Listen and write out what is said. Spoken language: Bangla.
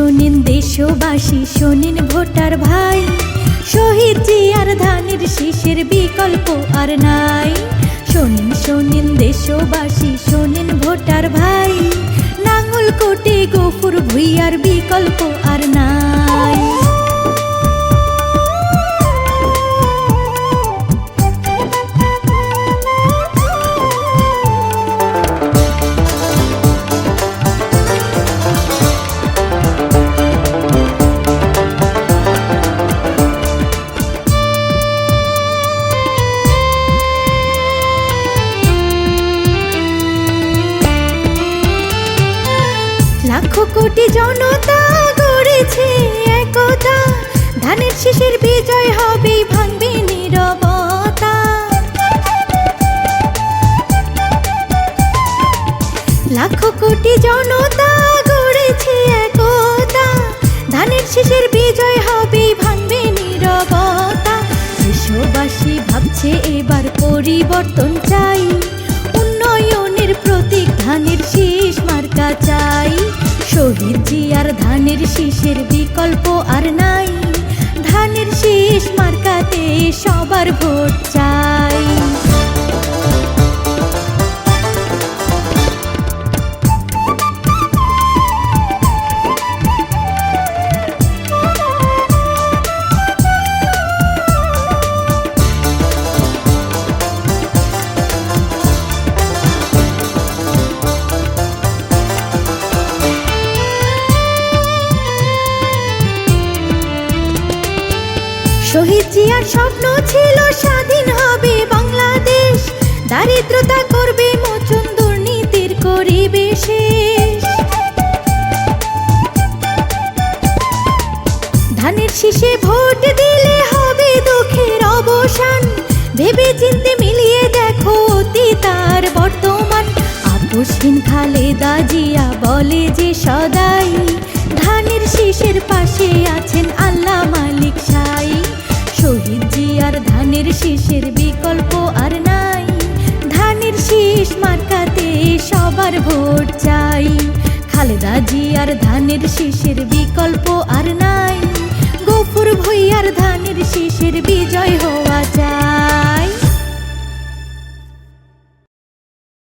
শোনেন দেশবাসী, শোনেন ভোটার ভাই। শহীদ জি আর ধানের শীষের বিকল্প আর নাই। শোনেন শোনেন দেশবাসী লাখো কোটি জনতা গড়েছে একতা। ধানের শীষের বিজয় হবে ভাঙবে নীরবতা। লাখো কোটি জনতা গড়েছে একতা। ধানের শীষের বিজয় হবে ভাঙবে নীরবতা। দেশবাসী ভাবছে এবার পরিবর্তন চাই। উন্নয়নের প্রতীক ধানের শীষ মার্কা চাই। ধানের শীষের বিকল্প আর নাই। ধানের শীষ মার্কাতে সবার ভোট শহীদ জিয়ার স্বপ্ন ছিল স্বাধীন হবে বাংলাদেশ। দারিদ্রতা করবে মোচন দুর্নীতির করিবে ধানের শীষে ভোট দিলে হবে দুঃখের অবসান। ভেবে চিনতে মিলিয়ে দেখো অতীত আর বর্তমান। আপসহীন খালেদা জিয়া বলে যে সদাই, ধানের শীষের পাশে ভোট চাই। খালেদা জিয়ার ধানের শীষের বিকল্প আর নাই। গফুর ভুইয়ার ধানের শীষের বিজয় হওয়া